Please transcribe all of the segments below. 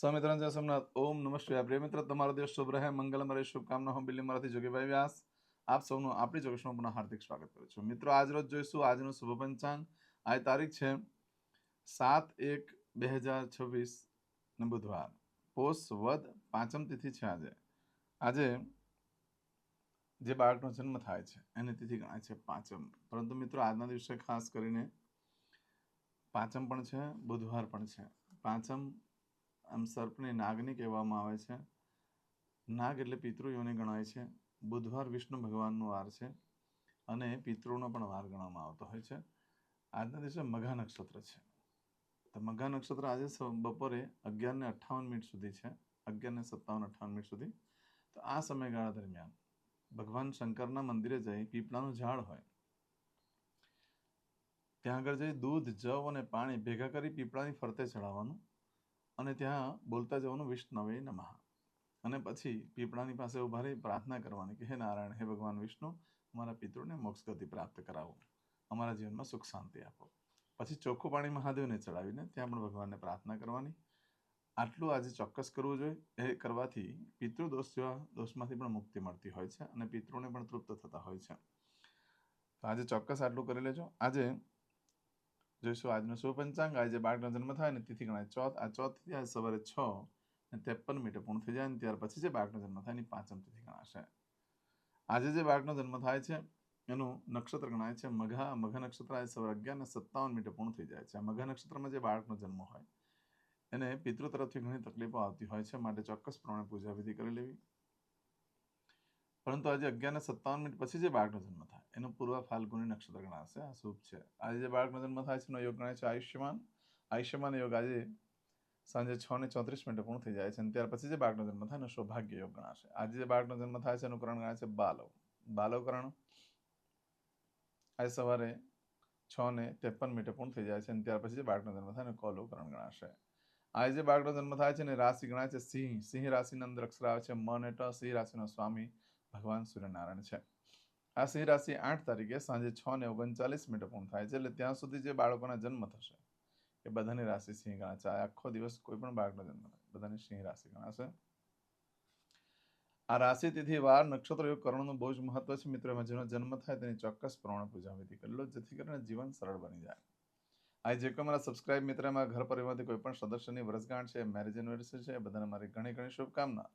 સ્વામિત્રણ જય સોમનાથ, ઓમ નમઃ શિવાય પ્રિય મિત્ર, તમારો દિવસ શુભ રહે. મંગલમ શુભકામના હું બિલ્લી મરાથી જોગીભાઈ વ્યાસ. આપ સૌનું આપણી જોગેશમાં પુનઃ હાર્દિક સ્વાગત કરું છું. મિત્રો, આજ રોજ જોઈશું. આજનું શુભ પંચાંગ. આજ તારીખ છે સાત એક બે હજાર છવ્વીસ ને બુધવાર. પોષ વદ પાંચમ તિથિ છે આજે. આજે જે બાળકનો જન્મ થાય છે, એની તિથિ ગણાય છે પાંચમ. પરંતુ મિત્રો, આજના દિવસે ખાસ કરીને પાંચમ પણ છે, બુધવાર પણ છે. પાંચમ આમ સર્પને નાગની કહેવામાં આવે છે. નાગ એટલે પિતૃયોની ગણાય છે. બુધવાર વિષ્ણુ ભગવાનનો વાર છે અને પિતૃનો પણ વાર ગણવામાં આવતો હોય છે. આજના દિવસે મઘા નક્ષત્ર છે. તો મઘા નક્ષત્ર આજે બપોરે અગિયારને અઠ્ઠાવન મિનિટ સુધી છે. અગિયારને સત્તાવન, અઠ્ઠાવન મિનિટ સુધી. તો આ સમયગાળા દરમિયાન ભગવાન શંકરના મંદિરે જઈ પીપળાનું ઝાડ હોય. ત્યાં આગળ જઈ દૂધ, જવ અને પાણી ભેગા કરી પીપળાની ફરતે ચડાવવાનું અને ત્યાં બોલતા જવાનું વિષ્ણવે નમઃ. અને પછી પીપળાની પાસે ઊભા રહી પ્રાર્થના કરવાની કે હે નારાયણ, હે ભગવાન વિષ્ણુ અમારા પિતૃને મોક્ષ ગતિ પ્રાપ્ત કરાવો. અમારા જીવનમાં સુખ શાંતિ આપો. પછી ચોખ્ખું પાણી મહાદેવને ચડાવીને ત્યાં પણ ભગવાનને પ્રાર્થના કરવાની. આટલું આજે ચોક્કસ કરવું જોઈએ. એ કરવાથી પિતૃ દોષ જેવા દોષમાંથી પણ મુક્તિ મળતી હોય છે અને પિતૃને પણ તૃપ્ત થતા હોય છે. તો આજે ચોક્કસ આટલું કરી લેજો. આજે જોઈશું. આજનો શુભ પંચાંગ, આજે બાળકનો જન્મ થાય ને તિથિ ગણાય ચોથ. આ ચોથ તિથિ આજે સવારે છ ને ત્રેપન મિનિટે પૂર્ણ થઈ જાય ને ત્યાર પછી જે બાળકનો જન્મ થાય એની પાંચમ તિથિ ગણાશે. આજે જે બાળકનો જન્મ થાય છે, એનું નક્ષત્ર ગણાય છે મઘા. મઘા નક્ષત્ર આજે સવારે અગિયાર ને સત્તાવન મિનિટે પૂર્ણ થઈ જાય છે. આ મઘા નક્ષત્રમાં જે બાળકનો જન્મ હોય, એને પિતૃ તરફથી ઘણી તકલીફો આવતી હોય છે. માટે ચોક્કસ પ્રમાણે પૂજા વિધિ કરી લેવી. પરંતુ આજે અગિયાર ને સત્તાવન મિનિટ પછી જે બાળકનો જન્મ થાય, એનું પૂર્વ ફાલ્ગુની નક્ષત્ર ગણાશે. આ શુભ છે. આજે જે બાળકનો જન્મ થાય છે, એનો યોગ ગણાય છે આયુષ્યમાન. આયુષ્યમાન યોગ આજે સાંજે છ ને ચોત્રીસ મિનિટે પૂર્ણ થઈ જાય છે અને ત્યાર પછી જે બાળકનો જન્મ થાય, એનો સૌભાગ્ય યોગ ગણાશે. આજે જે બાળકનો જન્મ થાય છે, એનું કરણ ગણાય છે બાલવ. બાલવકરણ આજે સવારે છ ને ત્રેપન મિનિટે પૂર્ણ થઈ જાય છે અને ત્યાર પછી જે બાળકનો જન્મ થાય, એનું કૌલવકરણ ગણાશે. આજે જે બાળકનો જન્મ થાય છે ને રાશિ ગણાય છે સિંહ. સિંહ રાશિની અંદર અક્ષર આવે છે મ ને સિંહ રાશિનો સ્વામી. ભગવાન સૂર્યનારાયણ છે. આ સિંહ રાશિ આઠ તારીખે સાંજે છ ને ઓગણચાલીસ મિનિટે પૂર્ણ થાય છે એટલે ત્યાં સુધી જે બાળકોના જન્મ થશે એ બધાની રાશિ સિંહ ગણાશે. આખો દિવસ કોઈ પણ બાળકનો જન્મ બધાની સિંહ રાશિ ગણાશે. આ રાશિ તિથિ, વાર, નક્ષત્ર યોગ કરવાનું બહુ જ મહત્વ છે. મિત્રો, એમાં જેનો જન્મ થાય તેની ચોક્કસ પ્રમાણે પૂજા વિધિ કરી લો, જેથી કરીને જીવન સરળ બની જાય. આ જે કોઈ મારા સબસ્ક્રાઇબ મિત્ર, એમાં ઘર પરિવારથી કોઈ પણ સદસ્યની વર્ષગાંઠ છે મેરેજ એનિવર્સરી છે બધાને મારી ઘણી ઘણી શુભકામના.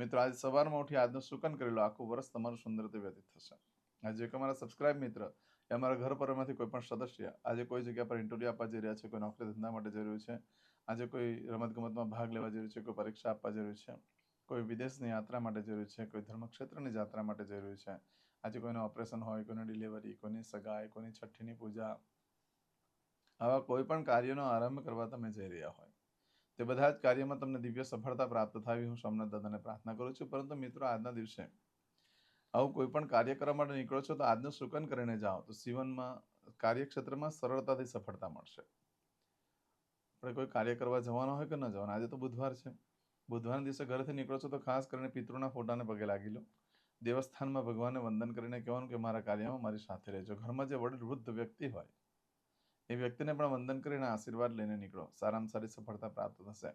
મિત્રો, આજે સવારમાં ઉઠી આજનું સુકન કરેલો આખું વર્ષ તમારું સુંદર રીતે વ્યતીત થશે. આજે એક અમારા સબસ્ક્રાઇબ મિત્ર, એ અમારા ઘર પરમાંથી કોઈ પણ સદસ્ય, આજે કોઈ જગ્યા પર ઇન્ટરવ્યૂ આપવા જઈ રહ્યા છે, કોઈ નોકરી ધંધા માટે જઈ રહ્યું છે, આજે કોઈ રમતગમતમાં ભાગ લેવા જઈ રહ્યું છે, કોઈ પરીક્ષા આપવા જઈ રહ્યું છે, કોઈ વિદેશની યાત્રા માટે જઈ રહ્યું છે, કોઈ ધર્મક્ષેત્રની યાત્રા માટે જઈ રહ્યું છે, આજે કોઈનું ઓપરેશન હોય, કોઈની ડિલિવરી કોઈની સગાઈ, કોઈની છઠ્ઠીની પૂજા, આવા કોઈ પણ કાર્યનો આરંભ કરવા તમે જઈ રહ્યા હોય. તે બધા જ કાર્યમાં તમને દિવ્ય સફળતા પ્રાપ્ત થાય હું સોમનાથ દાદાને પ્રાર્થના કરું છું. પરંતુ મિત્રો, આજના દિવસે આવું કોઈ પણ કાર્ય કરવા માટે નીકળો છો તો આજનું સુકન કરીને જાઓ. તો જીવનમાં કાર્યક્ષેત્રમાં સરળતાથી સફળતા મળશે. આપણે કોઈ કાર્ય કરવા જવાનો હોય કે ન જવાનો? આજે તો બુધવાર છે. બુધવારના દિવસે ઘરેથી નીકળો છો તો ખાસ કરીને પિતૃના ફોટાને પગે લાગી લો. દેવસ્થાનમાં ભગવાનને વંદન કરીને કહેવાનું કે, મારા કાર્યમાં મારી સાથે રહેજો. ઘરમાં જે વડીલ વૃદ્ધ વ્યક્તિ હોય એ વ્યક્તિને પણ વંદન કરીને આશીર્વાદ લઈને નીકળો. સારામાં સારી સફળતા પ્રાપ્ત થશે.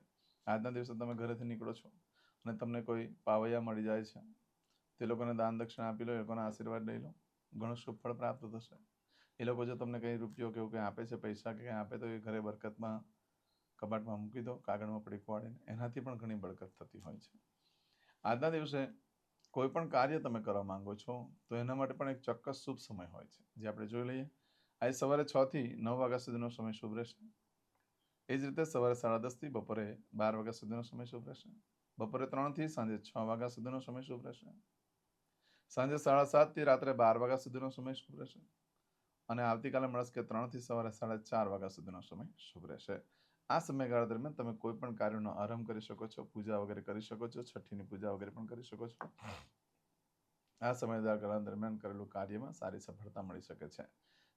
આજના દિવસે તમે ઘરેથી નીકળો છો અને તમને કોઈ પાવૈયા મળી જાય છે. તે લોકોને દાન દક્ષિણા આપી લો, એ લોકોના આશીર્વાદ લઈ લો. ઘણું સુફળ પ્રાપ્ત થશે. એ લોકો જો તમને કંઈ રૂપિયો કે એવું કંઈ આપે છે, પૈસા કે કંઈ આપે તો એ ઘરે બરકતમાં કબાટમાં મૂકી દો, કાગળમાં પડીક વાળીને એનાથી પણ ઘણી બરકત થતી હોય છે. આજના દિવસે કોઈ પણ કાર્ય તમે કરવા માંગો છો, તો એના માટે પણ એક ચોક્કસ શુભ સમય હોય છે. જે આપણે જોઈ લઈએ આજે સવારે છ થી નવ વાગ્યા સુધીનો સમય શુભ રહેશે. એ જ રીતે સવારે સાડા દસથી બપોરે બાર વાગ્યા સુધીનો સમય શુભ રહેશે. બપોરે ત્રણથી સાંજે છ વાગ્યા સુધીનો સમય શુભ રહેશે. સાંજે સાડા સાતથી રાત્રે બાર વાગ્યા સુધીનો સમય શુભ રહેશે. અને આવતીકાલે મળશે કે ત્રણથી સવારે સાડા ચાર વાગ્યા સુધીનો સમય શુભ રહેશે. આ સમયગાળા દરમિયાન તમે કોઈ પણ કાર્યનો આરંભ કરી શકો છો, પૂજા વગેરે કરી શકો છો, છઠ્ઠીની પૂજા વગેરે પણ કરી શકો છો. આ સમયગાળા દરમિયાન કરેલું કાર્યમાં સારી સફળતા મળી શકે છે.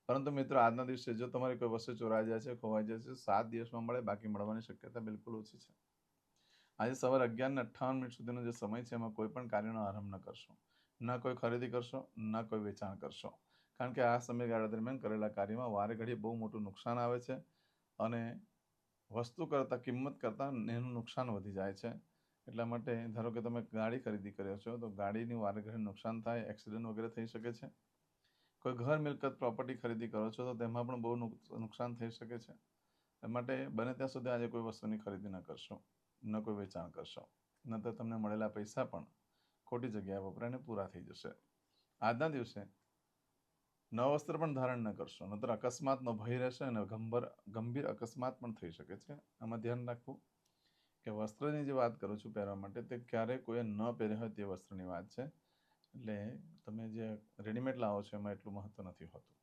પરંતુ મિત્રો, આજના દિવસે જો તમારી કોઈ વસ્તુ ચોરાઈ જાય છે, ખોવાઈ જાય છે, સાત દિવસમાં મળે, બાકી મળવાની શક્યતા બિલકુલ ઓછી છે. આજે સવારે અગિયાર ને અઠ્ઠાવન મિનિટ સુધીનો જે સમય છે, એમાં કોઈ પણ કાર્યનો આરંભ ન કરશો. ન કોઈ ખરીદી કરશો, ન કોઈ વેચાણ કરશો. કારણ કે આ સમયગાળા દરમિયાન કરેલા કાર્યમાં વારે ઘડીએ બહુ મોટું નુકસાન આવે છે અને વસ્તુ કરતાં, કિંમત કરતાં એનું નુકસાન વધી જાય છે. એટલા માટે ધારો કે તમે ગાડી ખરીદી કર્યો છો, તો ગાડીની વારે ઘડી નુકસાન થાય, એક્સિડન્ટ વગેરે થઈ શકે છે. કોઈ ઘર મિલકત પ્રોપર્ટી ખરીદી કરો છો તો તેમાં પણ બહુ નુકસાન થઈ શકે છે. એ માટે બને ત્યાં સુધી આજે કોઈ વસ્તુની ખરીદી ન કરશો, ન કોઈ વેચાણ કરશો. ન તો તમને મળેલા પૈસા પણ ખોટી જગ્યાએ વપરાઈને પૂરા થઈ જશે. આજના દિવસે ન વસ્ત્ર પણ ધારણ ન કરશો નતર અકસ્માતનો ભય રહેશે અને ગંભીર ગંભીર અકસ્માત પણ થઈ શકે છે. આમાં ધ્યાન રાખવું કે વસ્ત્રની જે વાત કરું છું પહેરવા માટે, તે ક્યારેય કોઈએ ન પહેર્યા હોય તે વસ્ત્રની વાત છે. એટલે તમે જે રેડીમેડ લાવો છો, એમાં એટલું મહત્વ નથી હોતું.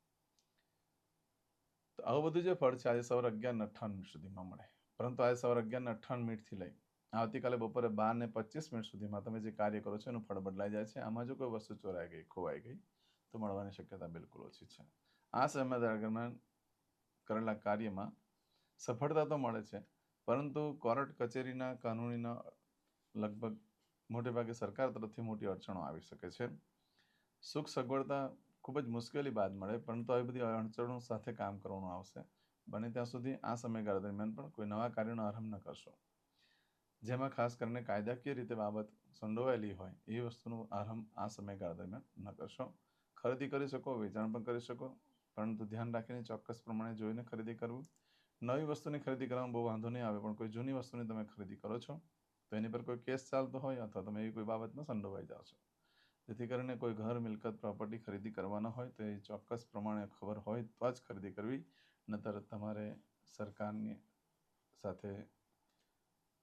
તો આવું બધું જે ફળ છે, આજે સવારે અગિયાર ને અઠ્ઠાવન મિનિટ સુધીમાં મળે. પરંતુ આજે સવારે અગિયાર ને અઠ્ઠાવન મિનિટથી લઈ, આવતીકાલે બપોરે બાર ને પચીસ મિનિટ સુધીમાં તમે જે કાર્ય કરો છો, એનું ફળ બદલાઈ જાય છે. આમાં જો કોઈ વસ્તુ ચોરાઈ ગઈ, ખોવાઈ ગઈ, તો મળવાની શક્યતા બિલકુલ ઓછી છે. આ સમય દરમિયાન કરેલા કાર્યમાં સફળતા તો મળે છે, પરંતુ કોર્ટ કચેરીના કાનૂનીના લગભગ મોટે ભાગે સરકાર તરફથી મોટી અડચણો આવી શકે છે. સુખ સગવડતા ખૂબ જ મુશ્કેલી બાદ મળે, પરંતુ આવી બધી અડચણો સાથે કામ કરવાનું આવશે. બને ત્યાં સુધી આ સમયગાળા દરમિયાન પણ કોઈ નવા કાર્યનો આરંભ ન કરશો. જેમાં ખાસ કરીને કાયદાકીય રીતે બાબત સંડોવાયેલી હોય, એ વસ્તુનો આરંભ આ સમયગાળા દરમિયાન ન કરશો. ખરીદી કરી શકો, વેચાણ પણ કરી શકો, પરંતુ ધ્યાન રાખીને ચોક્કસ પ્રમાણે જોઈને ખરીદી કરવું. નવી વસ્તુની ખરીદી કરવામાં બહુ વાંધો નહીં આવે, પણ કોઈ જૂની વસ્તુની તમે ખરીદી કરો છો. તો એની પર કોઈ કેસ ચાલતો હોય અથવા તમે એવી કોઈ બાબતમાં સંડોવાઈ જાઓ છો. જેથી કરીને કોઈ ઘર, મિલકત પ્રોપર્ટી ખરીદી કરવાના હોય તો એ ચોક્કસ પ્રમાણે ખબર હોય તો જ ખરીદી કરવી. નતર તમારે સરકારની સાથે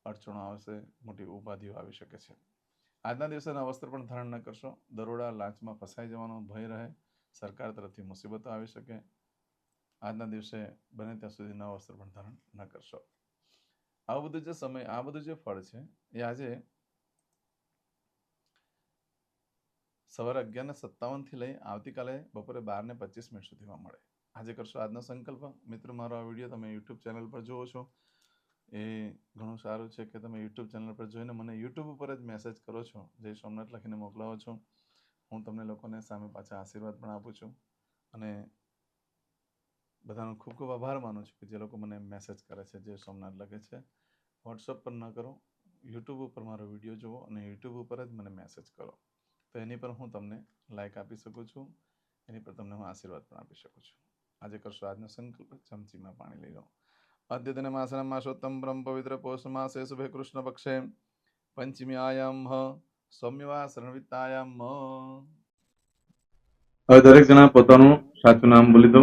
અડચણો આવશે, મોટી ઉપાધિઓ આવી શકે છે. આજના દિવસેના વસ્ત્ર પણ ધારણ ન કરશો. દરોડા, લાંચમાં ફસાઈ જવાનો ભય રહે. સરકાર તરફથી મુસીબતો આવી શકે. આજના દિવસે બને ત્યાં સુધી નવા વસ્ત્ર પણ ધારણ ન કરશો. આ બધું જે સમય, આ બધું જે ફળ છે, એ આજે સવારે અગિયાર ને સત્તાવનથી લઈ આવતીકાલે બપોરે બાર ને પચીસ મિનિટ સુધીમાં મળે. આજે કરશો આજનો સંકલ્પ. મિત્રો, મારો આ વીડિયો તમે યુટ્યુબ ચેનલ પર જુઓ છો. એ ઘણું સારું છે કે તમે યુટ્યુબ ચેનલ પર જોઈને મને યુટ્યુબ ઉપર જ મેસેજ કરો છો. જય સોમનાથ લખીને મોકલાવો છો. હું તમને લોકોને સામે પાછા આશીર્વાદ પણ આપું છું. અને બધાનો ખૂબ ખૂબ આભાર માનું છું કે જે લોકો મને મેસેજ કરે છે, જે સોમનાથ લખે છે. વોટ્સઅપ પર ન કરો. યુટ્યુબ ઉપર મારો વીડિયો જુઓ અને યુટ્યુબ ઉપર જ મને મેસેજ કરો. તો એની પર હું તમને લાઇક આપી શકું છું. એની પર તમને હું આશીર્વાદ પણ આપી શકું છું. આજે કરશો આજનો સંકલ્પ. ચમચીમાં પાણી લઈ લો. અદ્યતન માસના માસોત્તમ બ્રહ્મ પવિત્ર પોષ માસે શુભે કૃષ્ણ પક્ષે. પંચમી આયામ સૌમ્યવા શરણવિતાયામ દરેક જણા પોતાનું સાચું નામ બોલી દો.